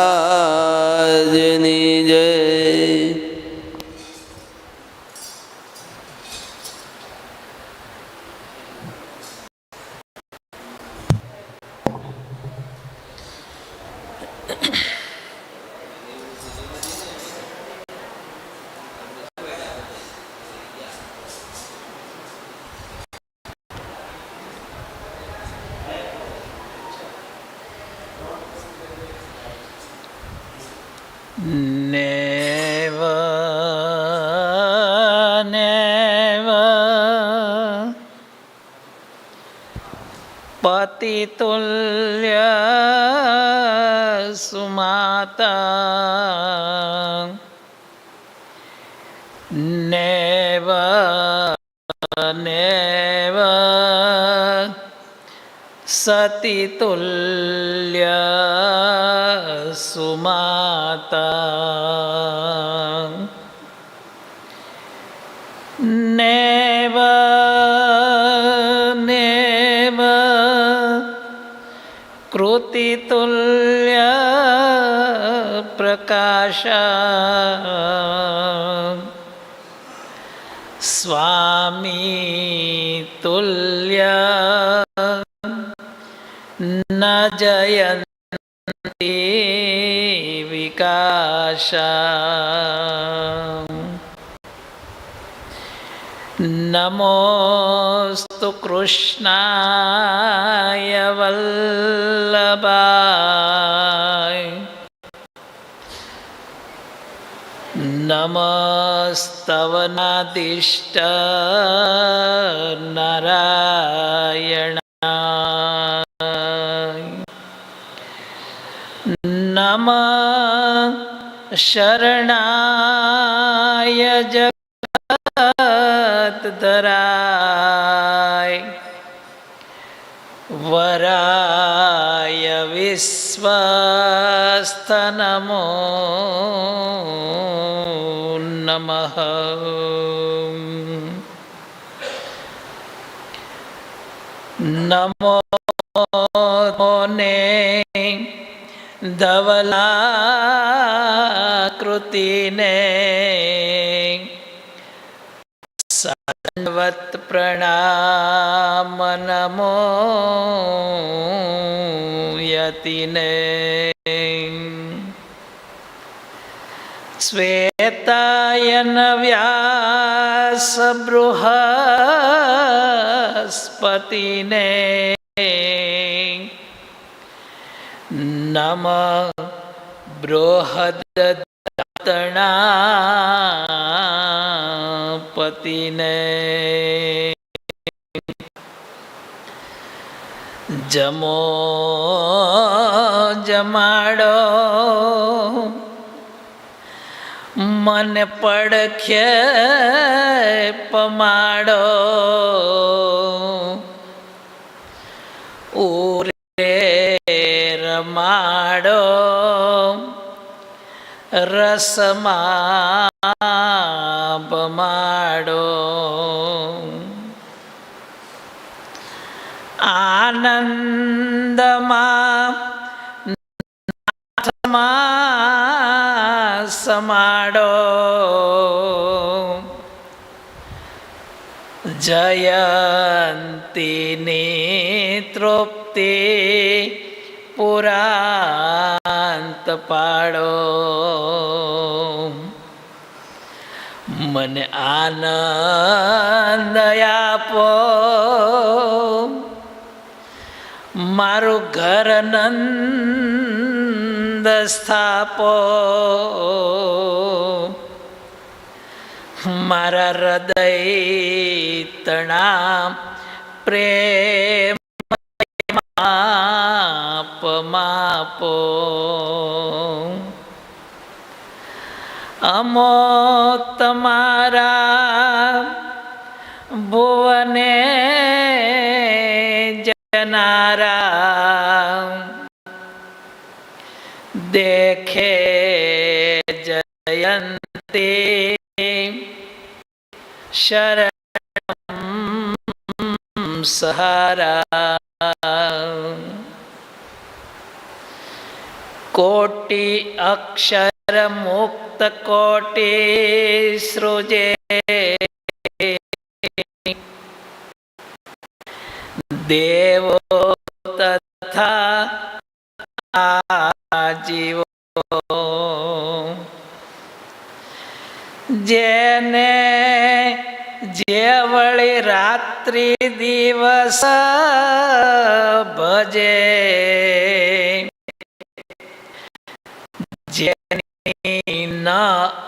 મહારાજની never never satitulya sumata. Never never krutitulya પ્રકાશ સ્વામી તુલ્ય ન જયંતિ વિકાશ નમોસ્તુ કૃષ્ણાય વલ્લભાય નમસ્તવનાદિષ્ટ નારાયણાય નમ શરણાય જગતધરાય વરાય વિશ્વસ્થ નમો નમઃ નમો ને ધવલાકૃતિને સદવત પ્રણામ નમો યતિને શ્વેતાયન વ્યાસ બૃહસ્પતિને નમ બૃહદતણા પતિને જમો જમાડો મન પડખે પમાડો. ઉરે રમાડો. રસમાં પમાડો. આનંદમાં સમાડો જયંતિને તૃપ્તિ પુરાંત પાડો. મને આનંદ આપો. મારું ઘર નંદ સ્થાપો. મારા હૃદય તણા પ્રેમ અમો તમારા ભુવને જયંતી શરણ સહારા કોટી અક્ષર મુક્ત કોટી દિવસ ભજે. જેની ન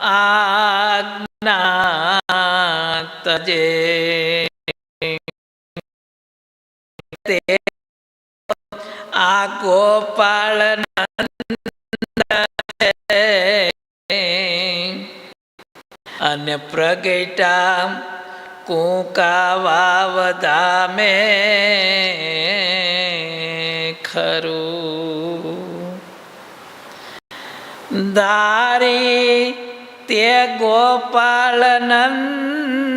આજ્ઞા તજે. તે આ ગોપાલ અને પ્રગટા કુકા વાવ ધામે ખરું. દારી તે ગોપાલ નંદને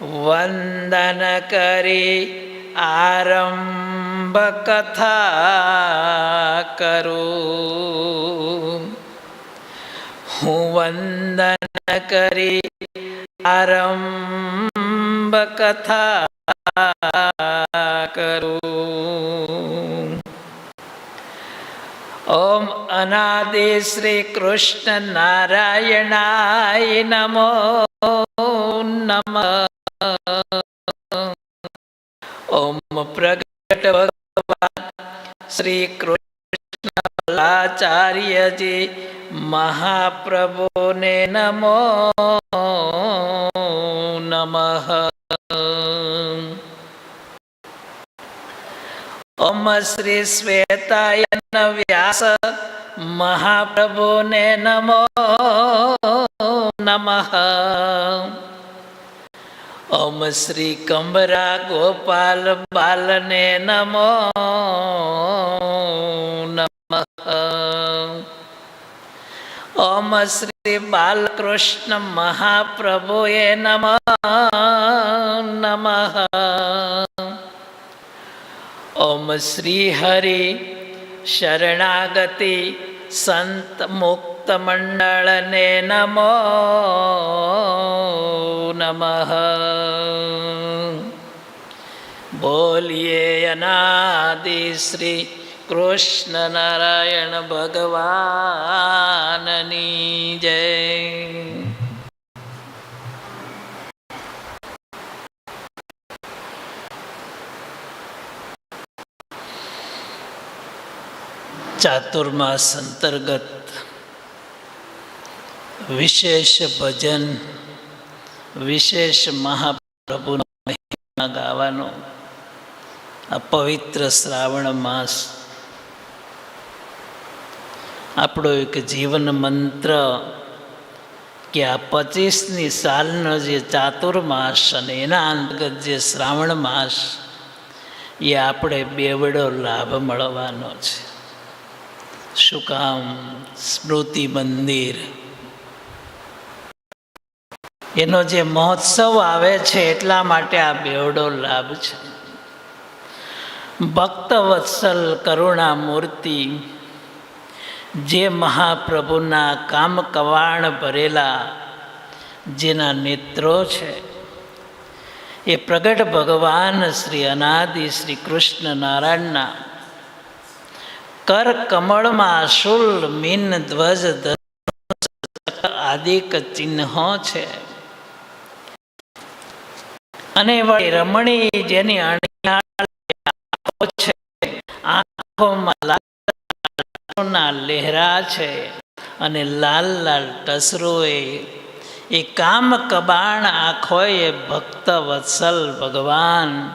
વંદન કરી આરંભ કથા કરું. હું વંદન કરી આરંભ કથા કરું. ઓમ અનાદિ શ્રી કૃષ્ણ નારાયણાય નમો નમ. ઓમ પ્રગટ ભગવાન શ્રી કૃષ્ણ આચાર્યજી મહાપ્રભુને નમો નમઃ. ઓમ શ્રી શ્વેતાય વ્યાસ. મહાપ્રભુને નમો નમઃ. ઓમ શ્રી કંબરા ગોપાલ બાલને નમો નમઃ. ઓમ શ્રી બાલકૃષ્ણ મહાપ્રભુએ નમ નમ. ઓમ શ્રી હરિ શરણાગતિ સંત મુક્ત મંડળને નમો, નમ. બોલીએ અનાદિ શ્રી કૃષ્ણ નારાયણ ભગવાનની જય. ચાતુર્માસ અંતર્ગત વિશેષ ભજન, વિશેષ મહાપ્રભુનો ગાવાનો આ પવિત્ર શ્રાવણ માસ આપણો એક જીવન મંત્ર કે આ પચીસની સાલનો જે ચાતુર્માસ અને એના અંતર્ગત જે શ્રાવણ માસ, એ આપણે બેવડો લાભ મળવાનો છે. શું કામ? સ્મૃતિ મંદિર. એનો જે મહોત્સવ આવે છે એટલા માટે આ બેવડો લાભ છે. ભક્ત વત્સલ કરુણા મૂર્તિ જે મહાપ્રભુના કામ કવાણ ભરેલા, જેના નેત્રો છે, એ પ્રગટ ભગવાન શ્રી અનાદિ શ્રી કૃષ્ણ નારાયણના કર શુલ મીન ધ્વજ આદિક ચિહ્નો છે. અને રમણી જેની આંખો છે, આંખોમાં લાલના લહેરા છે અને લાલ લાલ ટસરોએ એ. કામ કબાણ આંખોએ ભક્ત વત્સલ ભગવાન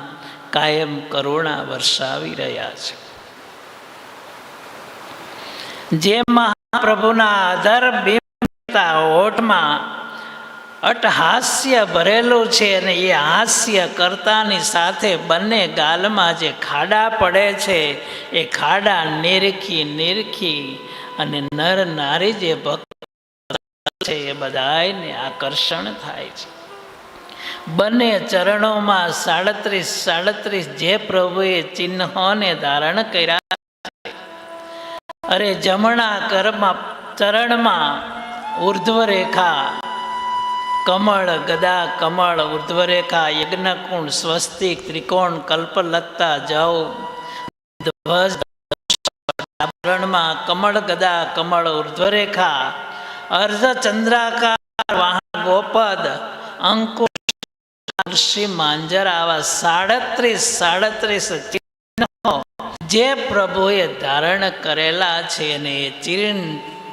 કાયમ કરુણા વરસાવી રહ્યા છે. જે મહાપ્રભુના આધાર બિંબતા ઓઠમાં અટહાસ્ય ભરેલું છે અને એ હાસ્ય કરતાની સાથે બંને ગાલમાં જે ખાડા પડે છે, એ ખાડા નિરખી નિરખી અને નર નારી જે ભક્ત છે એ બધાને આકર્ષણ થાય છે. બંને ચરણોમાં સાડત્રીસ સાડત્રીસ જે પ્રભુએ ચિહ્નોને ધારણ કર્યા અરે જમણા કર્મ ચરણમાં ઉર્ધ્વ રેખા કમળ, ગદા, કમળ, ઉર્ધ્વરેખા, યજ્ઞકુંડ, સ્વસ્તિક, ત્રિકોણ કલ્પલત્તા જાઓ ધ્વજ કમળ, ગદા, કમળ, ઉર્ધ્વરેખા, અર્ધચંદ્રાકાર અર્ધ ચંદ્રાકાર વાહન ગોપદ, અંકુશ, ઋષિ, માંજર, આવા સાડત્રીસ સાડત્રીસ ચિહ્નો જે પ્રભુએ ધારણ કરેલા છે અને એ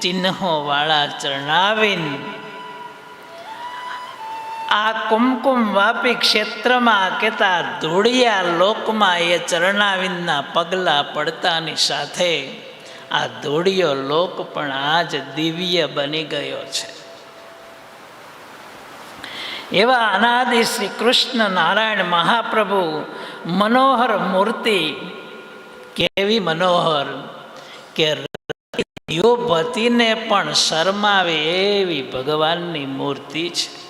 ચિહ્નો વાળા ચરણાવીન આ કુમકુમ વાપી ક્ષેત્રમાં કેતા ધૂળિયા લોકમાં એ ચરણાવિંદના પગલાં પડતાની સાથે આ ધૂળિયો લોક પણ આજ દિવ્ય બની ગયો છે. એવા અનાદિ શ્રી કૃષ્ણ નારાયણ મહાપ્રભુ મનોહર મૂર્તિ કેવી મનોહર કે દ્યોપતિને પણ શરમાવે એવી ભગવાનની મૂર્તિ છે.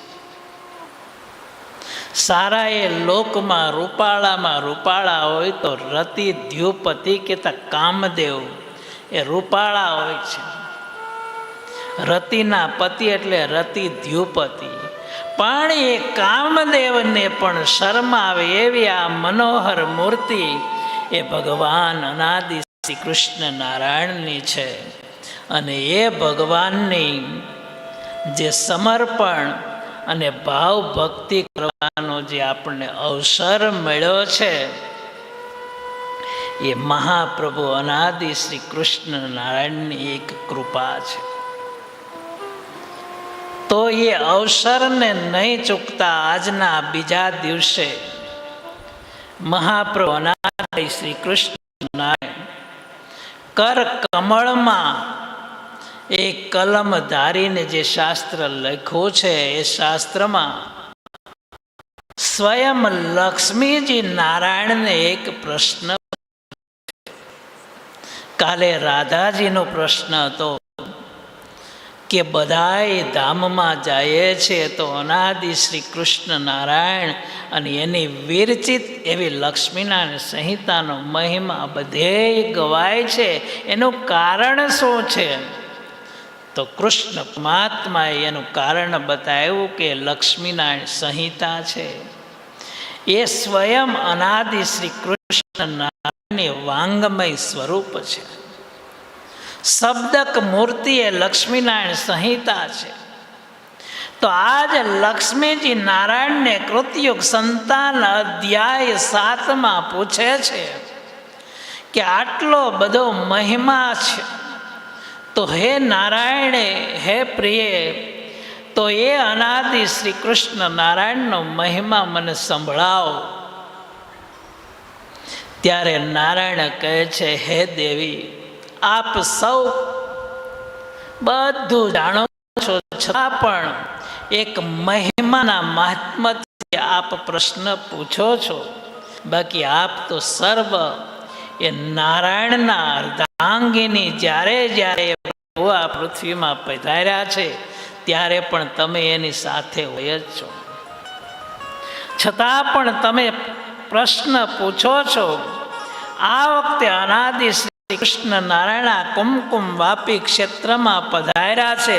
સારા એ લોકમાં રૂપાળામાં રૂપાળા હોય તો રતિ ધ્યુપતિ કહેતા કામદેવ. એ રૂપાળા હોય છે. રતિના પતિ એટલે રતિ ધ્યુપતિ પણ એ કામદેવને પણ શરમાવે એવી આ મનોહર મૂર્તિ એ ભગવાન અનાદિ શ્રી કૃષ્ણ નારાયણની છે. અને એ ભગવાનની જે સમર્પણ અને ભાવ ભક્તિ કરવાનો જે આપણને અવસર મળ્યો છે, એ મહાપ્રભુ અનાદિ શ્રી કૃષ્ણ નારાયણની એક કૃપા છે. તો એ અવસરને નહીં ચૂકતા આજના બીજા દિવસે મહાપ્રભુ અનાદિ શ્રી કૃષ્ણ નારાયણ કર કમળમાં એ કલમ ધારીને જે શાસ્ત્ર લખ્યું છે, એ શાસ્ત્રમાં સ્વયં લક્ષ્મીજી નારાયણને એક પ્રશ્ન કાલે રાધાજીનો પ્રશ્ન હતો કે બધાય ધામમાં જાય છે તો અનાદિ શ્રી કૃષ્ણ નારાયણ અને એની વિરચિત એવી લક્ષ્મીનારાયણ સંહિતાનો મહિમા બધે ગવાય છે. એનું કારણ શું છે? તો કૃષ્ણ પરમાત્માએ એનું કારણ બતાવ્યું કે લક્ષ્મીનારાયણ સંહિતા છે. એ સ્વયં અનાદિ શ્રી કૃષ્ણ નારાયણની વાંગમય સ્વરૂપ છે. શબ્દક મૂર્તિ એ લક્ષ્મીનારાયણ સંહિતા છે. તો આજ લક્ષ્મીજી નારાયણને કૃતયુગ સંતાન અધ્યાય સાતમાં પૂછે છે કે આટલો બધો મહિમા છે. તો હે નારાયણે, હે પ્રિય, તો એ અનાદિ શ્રી કૃષ્ણ નારાયણનો મહિમા મને સંભળાવો. ત્યારે નારાયણ કહે છે, હે દેવી, આપ સૌ બધું જાણો છો, છતાં પણ એક મહિમાના મહાત્મથી આપ પ્રશ્ન પૂછો છો. બાકી આપ તો સર્વ એ નારાયણના અર્ધાંગીની જ્યારે જ્યારે આ પૃથ્વીમાં પધાર્યા છે, ત્યારે પણ તમે એની સાથે હોય જ છો. છતાં પણ તમે પ્રશ્ન પૂછો છો, આ વખતે અનાદિ શ્રી કૃષ્ણ નારાયણ કુમકુમ વાપી ક્ષેત્રમાં પધાર્યા છે,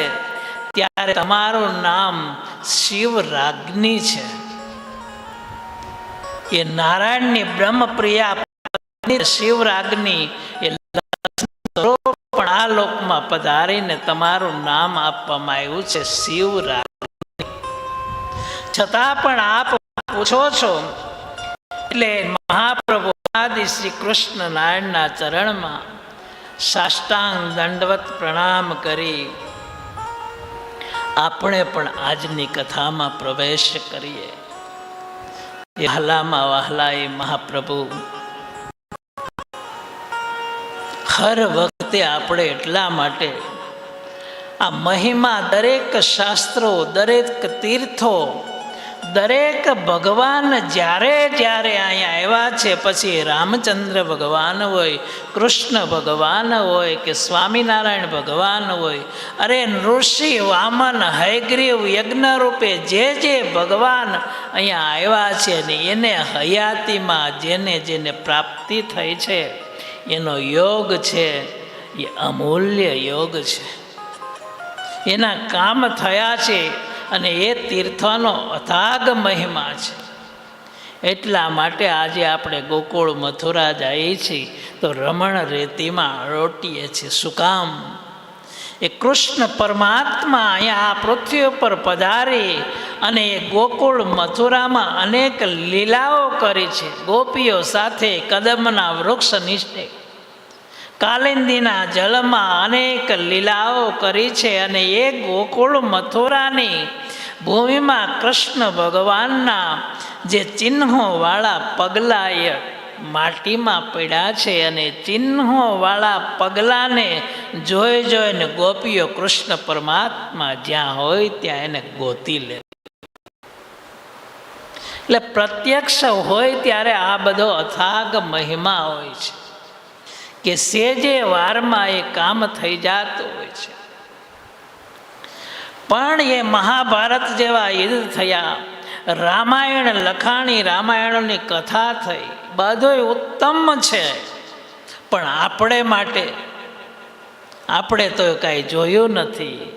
ત્યારે તમારું નામ શિવરાજ્ઞી છે. એ નારાયણની બ્રહ્મપ્રિયા શિવ રાજ્ઞી એ પણ આ લોકમાં પધારીને તમારું નામ આપવામાં આવ્યું છે શિવરાગ છતાં પણ આપ પૂછો છો, એટલે મહાપ્રભુ આદિ શ્રી કૃષ્ણ નારાયણના ચરણમાં સાષ્ટાંગ દંડવત પ્રણામ કરી આપણે પણ આજની કથામાં પ્રવેશ કરીએ. વહાલામાં વહલા એ મહાપ્રભુ હર વખતે આપણે એટલા માટે આ મહિમા દરેક શાસ્ત્રો, દરેક તીર્થો, દરેક ભગવાન જ્યારે જ્યારે અહીંયા આવ્યા છે, પછી રામચંદ્ર ભગવાન હોય, કૃષ્ણ ભગવાન હોય કે સ્વામિનારાયણ ભગવાન હોય, અરે નૃષિ વામન, હયગ્રીવ યજ્ઞ રૂપે જે જે ભગવાન અહીંયા આવ્યા છે ને એને હયાતીમાં જેને જેને પ્રાપ્તિ થઈ છે એનો યોગ છે, એ અમૂલ્ય યોગ છે. એના કામ થયા છે અને એ તીર્થનો અથાગ મહિમા છે. એટલા માટે આજે આપણે ગોકુળ મથુરા જઈએ છીએ, તો રમણ રેતીમાં રોટીએ છીએ. શું કામ? એ કૃષ્ણ પરમાત્મા અહીંયા આ પૃથ્વી ઉપર પધારી અને ગોકુળ મથુરામાં અનેક લીલાઓ કરી છે. ગોપીઓ સાથે કદમના વૃક્ષ નીચે કાલિંદીના જળમાં અનેક લીલાઓ કરી છે અને એ ગોકુળ મથુરાની ભૂમિમાં કૃષ્ણ ભગવાનના જે ચિહ્નોવાળા પગલાં એ માટીમાં પડ્યા છે અને ચિહ્નોવાળા પગલાંને જોઈ જોઈને ગોપીઓ કૃષ્ણ પરમાત્મા જ્યાં હોય ત્યાં એને ગોતી લે. એટલે પ્રત્યક્ષ હોય ત્યારે આ બધો અથાગ મહિમા હોય છે કે સેજે વારમાં એ કામ થઈ જતું હોય છે. પણ એ મહાભારત જેવા યુદ્ધ થયા રામાયણ લખાણી રામાયણની કથા થઈ. બધું ઉત્તમ છે. પણ આપણે માટે, આપણે તો કાંઈ જોયું નથી.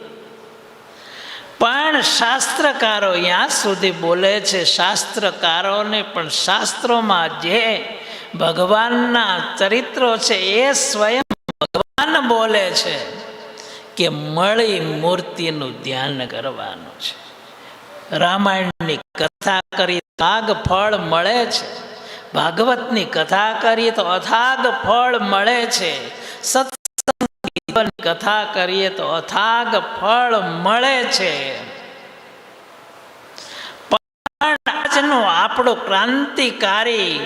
પણ શાસ્ત્રકારો ત્યાં સુધી બોલે છે, શાસ્ત્રકારોને પણ શાસ્ત્રોમાં જે ભગવાનના ચરિત્રો છે, એ સ્વયં ભગવાન બોલે છે કે મળી મૂર્તિનું ધ્યાન કરવાનું છે. રામાયણની કથા કરી ભાગ ફળ મળે છે. ભાગવતની કથા કરીએ તો અથાગ ફળ મળે છે. સત્સંગની કથા કરીએ તો અથાગ ફળ મળે છે. પણ આજનું આપણો ક્રાંતિકારી,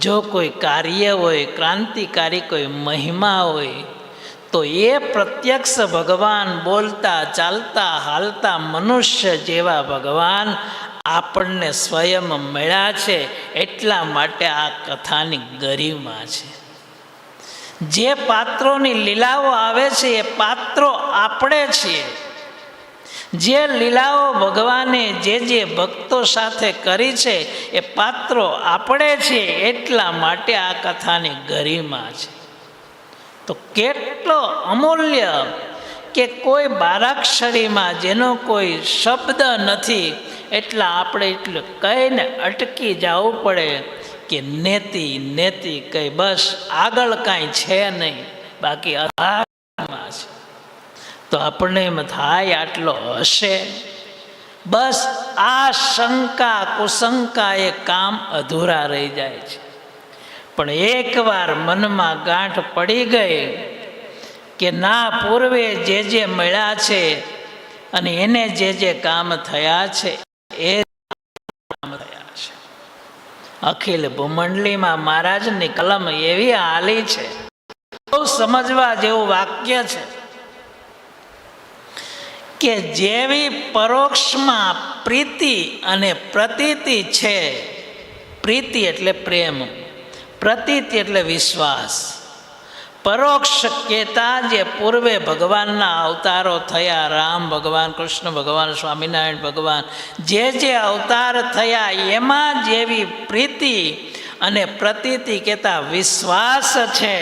જો કોઈ કાર્ય હોય, ક્રાંતિકારી કોઈ મહિમા હોય તો એ પ્રત્યક્ષ ભગવાન બોલતા, ચાલતા, હાલતા મનુષ્ય જેવા ભગવાન આપણને સ્વયં મળ્યા છે, એટલા માટે આ કથાની ગરિમા છે. જે પાત્રોની લીલાઓ આવે છે, એ પાત્રો આપણે છીએ. જે લીલાઓ ભગવાને જે જે ભક્તો સાથે કરી છે, એ પાત્રો આપણે છીએ, એટલા માટે આ કથાની ગરિમા છે. તો કેટલો અમૂલ્ય કે કોઈ બારાક્ષરીમાં જેનો કોઈ શબ્દ નથી, એટલા આપણે એટલું કહીને અટકી જવું પડે કે નેતિ નેતિ કઈ બસ આગળ કાંઈ છે નહીં, બાકી અધારમાં છે. તો આપણને એમ થાય આટલો હશે. બસ આ શંકા કુશંકા એ કામ અધૂરા રહી જાય છે. પણ એકવાર મનમાં ગાંઠ પડી ગઈ કે ના, પૂર્વે જે જે મળ્યા છે અને એને જે જે કામ થયા છે, એ કામ થયા છે. અખિલ ભૂમંડલીમાં મહારાજની કલમ એવી હાલી છે. બહુ સમજવા જેવું વાક્ય છે કે જેવી પરોક્ષમાં પ્રીતિ અને પ્રતીતિ છે, પ્રીતિ એટલે પ્રેમ. પ્રતીતિ એટલે વિશ્વાસ. પરોક્ષ કહેતા જે પૂર્વે ભગવાનના અવતારો થયા, રામ ભગવાન, કૃષ્ણ ભગવાન, સ્વામિનારાયણ ભગવાન, જે જે અવતાર થયા, એમાં જેવી પ્રીતિ અને પ્રતીતિ કહેતા વિશ્વાસ છે,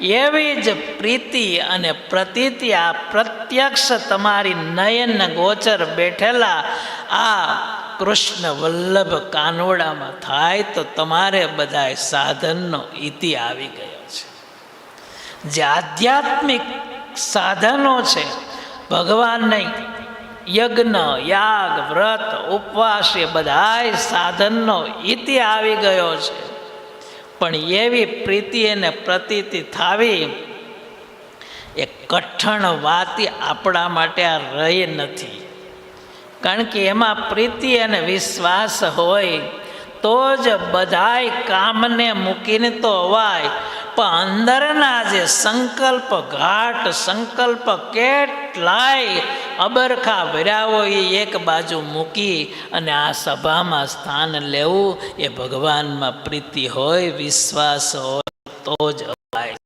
એવી જ પ્રીતિ અને પ્રતીતિ આ પ્રત્યક્ષ તમારી નયન ગોચર બેઠેલા આ કૃષ્ણ વલ્લભ કાનોડામાં થાય તો તમારે બધાએ સાધનનો ઇતિ આવી ગયો છે. જે આધ્યાત્મિક સાધનો છે, ભગવાનને યજ્ઞ, યાગ, વ્રત, ઉપવાસ એ બધાય સાધનનો ઇતિ આવી ગયો છે. પણ એવી પ્રીતિ અને પ્રતીતિ થાવી એ કઠણ વાત આપણા માટે આ રહી નથી. કારણ કે એમાં પ્રીતિ અને વિશ્વાસ હોય, તો જ બધાય કામને મૂકીને તો અવાય. પણ અંદરના જે સંકલ્પ ઘાટ, સંકલ્પ કેટલાય અબરખા ભર્યાઓ એ એક બાજુ મૂકી અને આ સભામાં સ્થાન લેવું, એ ભગવાનમાં પ્રીતિ હોય, વિશ્વાસ હોય, તો જ અવાય.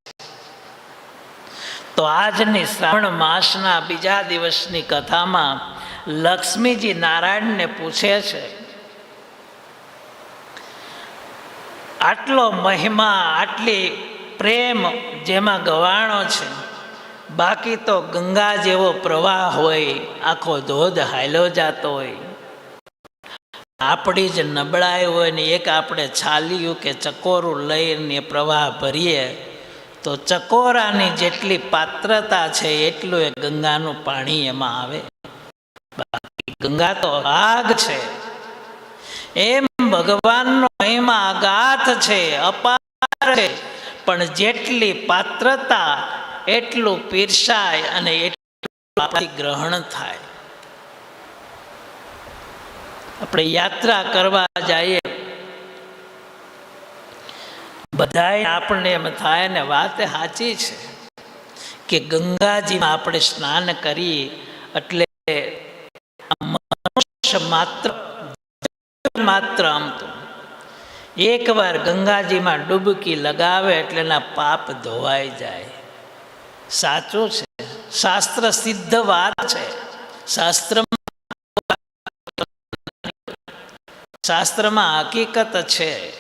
તો આજની શ્રાવણ માસના બીજા દિવસની કથામાં લક્ષ્મીજી નારાયણને પૂછે છે, આટલો મહિમા, આટલી પ્રેમ જેમાં ગવાણો છે, બાકી તો ગંગા જેવો પ્રવાહ હોય, આખો ધોધ હાલ્યો જતો હોય. આપણી જ નબળાઈ હોય ને એક આપણે છાલિયું કે ચકોરું લઈને પ્રવાહ ભરીએ, તો ચકોરાની જેટલી પાત્રતા છે, એટલું એ ગંગાનું પાણી એમાં આવે. ગંગા તો આગ છે. એમ ભગવાનનો મહિમા અગાધ છે, અપાર છે. પણ જેટલી પાત્રતા, એટલું પીરસાય અને એટલું ગ્રહણ થાય. આપણે યાત્રા કરવા જઈએ. બધાય આપણને એમ થાય ને વાત સાચી છે કે ગંગાજીમાં આપણે સ્નાન કરીએ એટલે માત્ર માત્ર આમ તો. એકવાર ગંગાજીમાં ડૂબકી લગાવે એટલે એના પાપ ધોવાઈ જાય. સાચું છે. શાસ્ત્ર સિદ્ધ વાત છે. શાસ્ત્રમાં શાસ્ત્રમાં હકીકત છે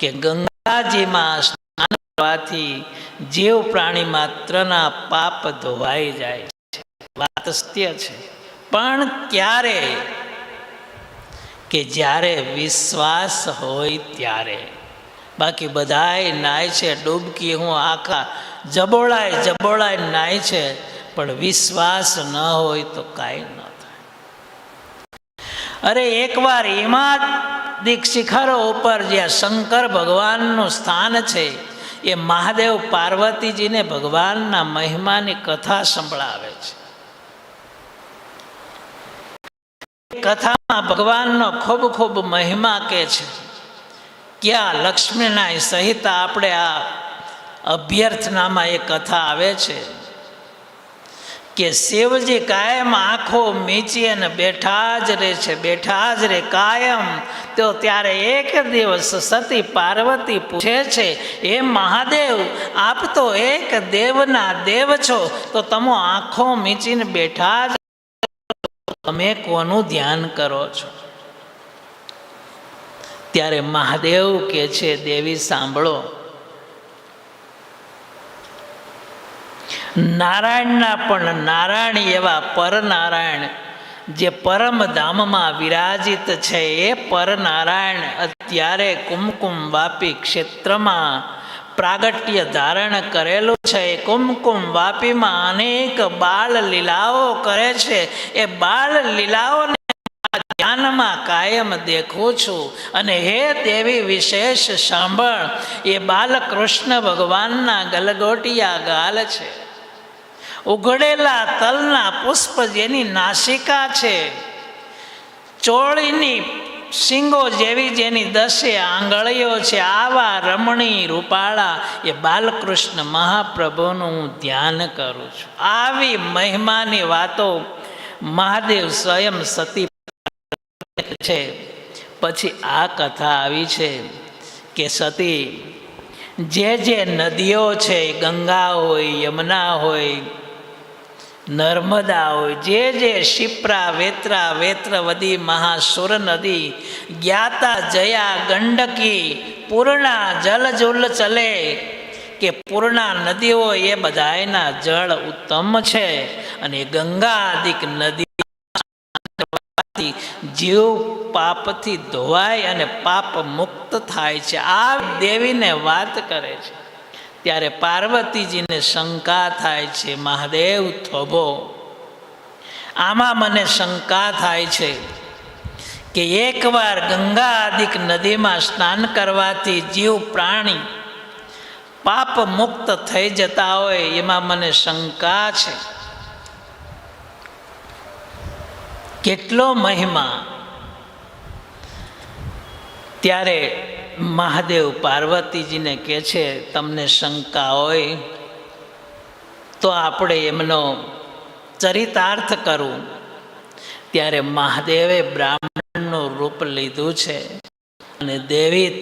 કે ગંગાજીમાં સ્નાન કરવાથી જીવ પ્રાણી માત્રના પાપ ધોવાઈ જાય છે. વાત સત્ય છે. પણ ક્યારે કે જ્યારે વિશ્વાસ હોય ત્યારે. બાકી બધાય નાય છે, ડૂબકી હું આખા જબોળાય જબોળાય નાય છે, પણ વિશ્વાસ ન હોય તો કાંઈ ન થાય. અરે એકવાર એમાં દિક શિખરો ઉપર જ્યાં શંકર ભગવાનનું સ્થાન છે, એ મહાદેવ પાર્વતીજીને ભગવાનના મહિમાની કથા સંભળાવે છે. કથામાં ભગવાનનો ખૂબ ખૂબ મહિમા કે છે. ક્યાં લક્ષ્મીનાય સહિત આપણે આ અભ્યર્થનામાં એ કથા આવે છે કે શિવજી કાયમ આંખો મીચી અને બેઠા જ રહે છે, બેઠા જ રહે. કાયમ તો ત્યારે એક દિવસ સતી પાર્વતી પૂછે છે એ મહાદેવ, આપ તો એક દેવના દેવ છો, તો તમે આંખો મીચીને બેઠા જ તમે કોનું ધ્યાન કરો છો? ત્યારે મહાદેવ કે છે, દેવી, સાંભળો. નારાયણના પણ નારાયણ એવા પરનારાયણ, જે પરમ ધામમાં વિરાજિત છે, એ પરનારાયણ અત્યારે કુમકુમ વાપી ક્ષેત્રમાં પ્રાગટ્ય ધારણ કરેલું છે. એ કુમકુમ વાપીમાં અનેક બાળ લીલાઓ કરે છે. એ બાળ લીલાઓને ધ્યાનમાં કાયમ દેખું છું. અને હે દેવી વિશેષ સાંભળ, એ બાલકૃષ્ણ ભગવાનના ગલગોટિયા ગાલ છે. ઉઘડેલા તલના પુષ્પ જેની નાસિકા છે. ચોળીની શીંગો જેવી જેની દસે આંગળીઓ છે, આવા રમણી રૂપાળા એ બાલકૃષ્ણ મહાપ્રભુનું હું ધ્યાન કરું છું. આવી મહિમાની વાતો મહાદેવ સ્વયં સતી છે. પછી આ કથા આવી છે કે સતી, જે જે નદીઓ છે, ગંગા હોય, યમુના હોય નર્મદા હોય જે જે શિપ્રા, વેત્રા, વેત્રવદી મહાસુર નદી જ્ઞાતા, જયા, ગંડકી, પૂર્ણા, જલ, જુલ ચલે, કે પૂર્ણા નદીઓ એ બધાયના જળ ઉત્તમ છે. અને ગંગા આદિક નદી જીવ પાપથી ધોવાય અને પાપ મુક્ત થાય છે. આ દેવીને વાત કરે છે. ત્યારે પાર્વતીજીને શંકા થાય છે, મહાદેવ, થોભો. આમાં મને શંકા થાય છે કે એકવાર ગંગા આદિક નદીમાં સ્નાન કરવાથી જીવ પ્રાણી પાપ મુક્ત થઈ જતા હોય, એમાં મને શંકા છે. કેટલો મહિમા. ત્યારે મહાદેવ પાર્વતીજીને કહે છે, તમને શંકા હોય તો આપણે એમનો ચરિતાર્થ કરવું ત્યારે મહાદેવે બ્રાહ્મણનું રૂપ લીધું છે અને દેવી